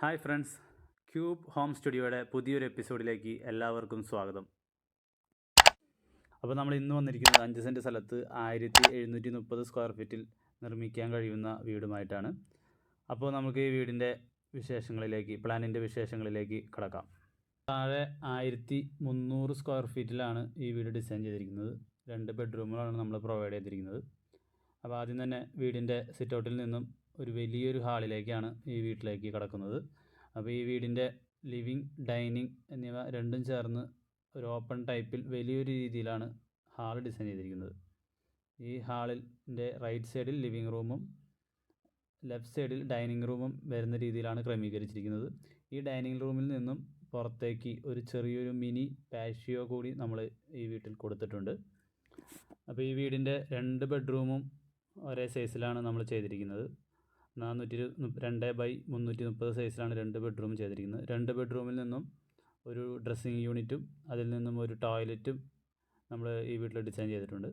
Hi friends. Cube home സ്റ്റുഡിയോയുടെ പുതിയൊരു എപ്പിസോഡിലേക്ക് എല്ലാവർക്കും സ്വാഗതം. അപ്പോൾ നമ്മൾ ഇന്ന് വന്നിരിക്കുന്നത് അഞ്ച് സെന്റ് സ്ഥലത്ത് ആയിരത്തി എഴുന്നൂറ്റി മുപ്പത് സ്ക്വയർ ഫീറ്റിൽ നിർമ്മിക്കാൻ കഴിയുന്ന വീടുമായിട്ടാണ്. അപ്പോൾ നമുക്ക് ഈ വീടിന്റെ വിശേഷങ്ങളിലേക്ക് പ്ലാനിന്റെ വിശേഷങ്ങളിലേക്ക് കടക്കാം. താഴെ ആയിരത്തി മുന്നൂറ് സ്ക്വയർ ഫീറ്റിലാണ് ഈ വീട് ഡിസൈൻ ചെയ്തിരിക്കുന്നത്. രണ്ട് ബെഡ്റൂമുകളാണ് നമ്മൾ പ്രൊവൈഡ് ചെയ്തിരിക്കുന്നത്. അപ്പോൾ ആദ്യം തന്നെ വീടിന്റെ സിറ്റൗട്ടിൽ നിന്നും ഒരു വലിയൊരു ഹാളിലേക്കാണ് ഈ വീട്ടിലേക്ക് കടക്കുന്നത്. അപ്പോൾ ഈ വീടിന്റെ ലിവിങ് ഡൈനിങ് എന്നിവ രണ്ടും ചേർന്ന് ഒരു ഓപ്പൺ ടൈപ്പിൽ വലിയൊരു രീതിയിലാണ് ഹാൾ ഡിസൈൻ ചെയ്തിരിക്കുന്നത്. ഈ ഹാളിന്റെ റൈറ്റ് സൈഡിൽ ലിവിങ് റൂമും ലെഫ്റ്റ് സൈഡിൽ ഡൈനിങ് റൂമും വരുന്ന രീതിയിലാണ് ക്രമീകരിച്ചിരിക്കുന്നത്. ഈ ഡൈനിങ് റൂമിൽ നിന്നും പുറത്തേക്ക് ഒരു ചെറിയൊരു മിനി പാഷിയോ കൂടി നമ്മൾ ഈ വീട്ടിൽ കൊടുത്തിട്ടുണ്ട്. അപ്പോൾ ഈ വീടിന്റെ രണ്ട് ബെഡ്റൂമും ഒരേ സൈസിലാണ് നമ്മൾ ചെയ്തിരിക്കുന്നത്. നാനൂറ്റി രണ്ട് ബൈ മുന്നൂറ്റി മുപ്പത് സൈസിലാണ് രണ്ട് ബെഡ്റൂം ചെയ്തിരിക്കുന്നത്. രണ്ട് ബെഡ്റൂമിൽ നിന്നും ഒരു ഡ്രസ്സിങ് യൂണിറ്റും അതിൽ നിന്നും ഒരു ടോയ്ലറ്റും നമ്മൾ ഈ വീട്ടിൽ ഡിസൈൻ ചെയ്തിട്ടുണ്ട്.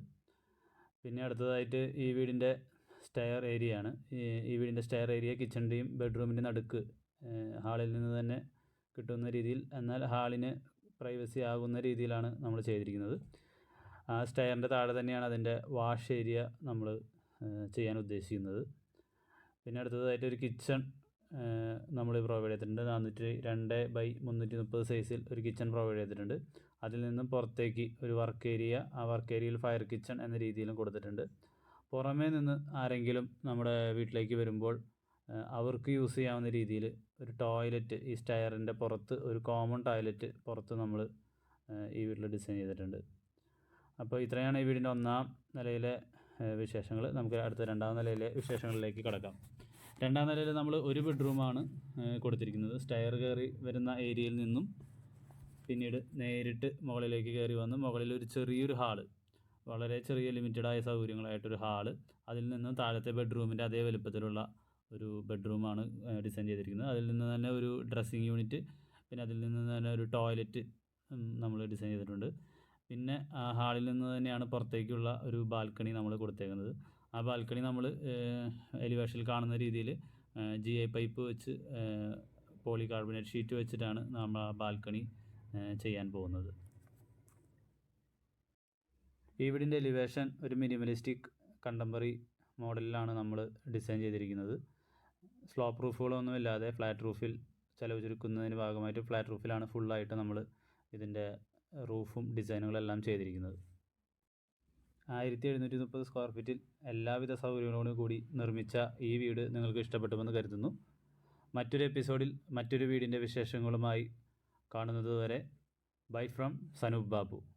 പിന്നെ അടുത്തതായിട്ട് ഈ വീടിന്റെ സ്റ്റെയർ ഏരിയ ആണ് ഈ- വീടിന്റെ സ്റ്റെയർ ഏരിയ കിച്ചണിന്റെയും ബെഡ്റൂമിന്റെ നടുക്ക് ഹാളിൽ നിന്ന് തന്നെ കിട്ടുന്ന രീതിയിൽ എന്നാൽ ഹാളിന് പ്രൈവസി ആകുന്ന രീതിയിലാണ് നമ്മൾ ചെയ്തിരിക്കുന്നത്. ആ സ്റ്റെയറിന്റെ താഴെ തന്നെയാണ് അതിന്റെ വാഷ് ഏരിയ നമ്മൾ ചെയ്യാൻ ഉദ്ദേശിക്കുന്നത്. പിന്നെ അടുത്തതായിട്ട് ഒരു കിച്ചൺ നമ്മൾ പ്രൊവൈഡ് ചെയ്തിട്ടുണ്ട്. നാനൂറ്റി രണ്ട് ബൈ മുന്നൂറ്റി മുപ്പത് സൈസിൽ ഒരു കിച്ചൺ പ്രൊവൈഡ് ചെയ്തിട്ടുണ്ട്. അതിൽ നിന്നും പുറത്തേക്ക് ഒരു വർക്ക് ഏരിയ ആ വർക്ക് ഏരിയയിൽ ഫയർ കിച്ചൺ എന്ന രീതിയിലും കൊടുത്തിട്ടുണ്ട്. പുറമേ നിന്ന് ആരെങ്കിലും നമ്മുടെ വീട്ടിലേക്ക് വരുമ്പോൾ അവർക്ക് യൂസ് ചെയ്യാവുന്ന രീതിയിൽ ഒരു ടോയ്ലറ്റ് ഈ സ്റ്റയറിന്റെ പുറത്ത് ഒരു കോമൺ ടോയ്ലറ്റ് പുറത്ത് നമ്മൾ ഈ വീട്ടിൽ ഡിസൈൻ ചെയ്തിട്ടുണ്ട്. അപ്പോൾ ഇത്രയാണ് ഈ വീടിന്റെ ഒന്നാം നിലയിലെ വിശേഷങ്ങൾ നമുക്ക് അടുത്ത രണ്ടാം നിലയിലെ വിശേഷങ്ങളിലേക്ക് കടക്കാം. രണ്ടാം നിലയിൽ നമ്മൾ ഒരു ബെഡ്റൂമാണ് കൊടുത്തിരിക്കുന്നത്. സ്റ്റയർ കയറി വരുന്ന ഏരിയയിൽ നിന്നും പിന്നീട് നേരിട്ട് മുകളിലേക്ക് കയറി വന്ന് മുകളിൽ ഒരു ചെറിയൊരു ഹാൾ വളരെ ചെറിയ ലിമിറ്റഡായ സൗകര്യങ്ങളായിട്ടൊരു ഹാൾ. അതിൽ നിന്നും താഴത്തെ ബെഡ്റൂമിന്റെ അതേ വലുപ്പത്തിലുള്ള ഒരു ബെഡ്റൂമാണ് ഡിസൈൻ ചെയ്തിരിക്കുന്നത്. അതിൽ നിന്ന് തന്നെ ഒരു ഡ്രസ്സിങ് യൂണിറ്റ് പിന്നെ അതിൽ നിന്ന് തന്നെ ഒരു ടോയ്ലറ്റ് നമ്മൾ ഡിസൈൻ ചെയ്തിട്ടുണ്ട്. പിന്നെ ഹാളിൽ നിന്ന് തന്നെയാണ് പുറത്തേക്കുള്ള ഒരു ബാൽക്കണി നമ്മൾ കൊടുത്തേക്കുന്നത്. ആ ബാൽക്കണി നമ്മൾ എലിവേഷനിൽ കാണുന്ന രീതിയിൽ ജി ഐ പൈപ്പ് വെച്ച് പോളി കാർബണേറ്റ് ഷീറ്റ് വെച്ചിട്ടാണ് നമ്മൾ ആ ബാൽക്കണി ചെയ്യാൻ പോകുന്നത്. ഈ വീടിന്റെ എലിവേഷൻ ഒരു മിനിമലിസ്റ്റിക് കണ്ടംപററി മോഡലിലാണ് നമ്മൾ ഡിസൈൻ ചെയ്തിരിക്കുന്നത്. സ്ലോപ്പ് റൂഫുകളൊന്നും ഇല്ലാതെ ഫ്ലാറ്റ് റൂഫിൽ ചിലവ് ചുരുക്കുന്നതിന് ഭാഗമായിട്ട് ഫ്ലാറ്റ് റൂഫിലാണ് ഫുള്ളായിട്ട് നമ്മൾ ഇതിന്റെ റൂഫും ഡിസൈനുകളെല്ലാം ചെയ്തിരിക്കുന്നത്. ആയിരത്തി എഴുന്നൂറ്റി മുപ്പത് സ്ക്വയർ ഫീറ്റിൽ എല്ലാവിധ സൗകര്യങ്ങളോടും കൂടി നിർമ്മിച്ച ഈ വീട് നിങ്ങൾക്ക് ഇഷ്ടപ്പെട്ടുമെന്ന് കരുതുന്നു. മറ്റൊരു എപ്പിസോഡിൽ മറ്റൊരു വീടിന്റെ വിശേഷങ്ങളുമായി കാണുന്നതുവരെ ബൈ ഫ്രം സനൂപ് ബാബു.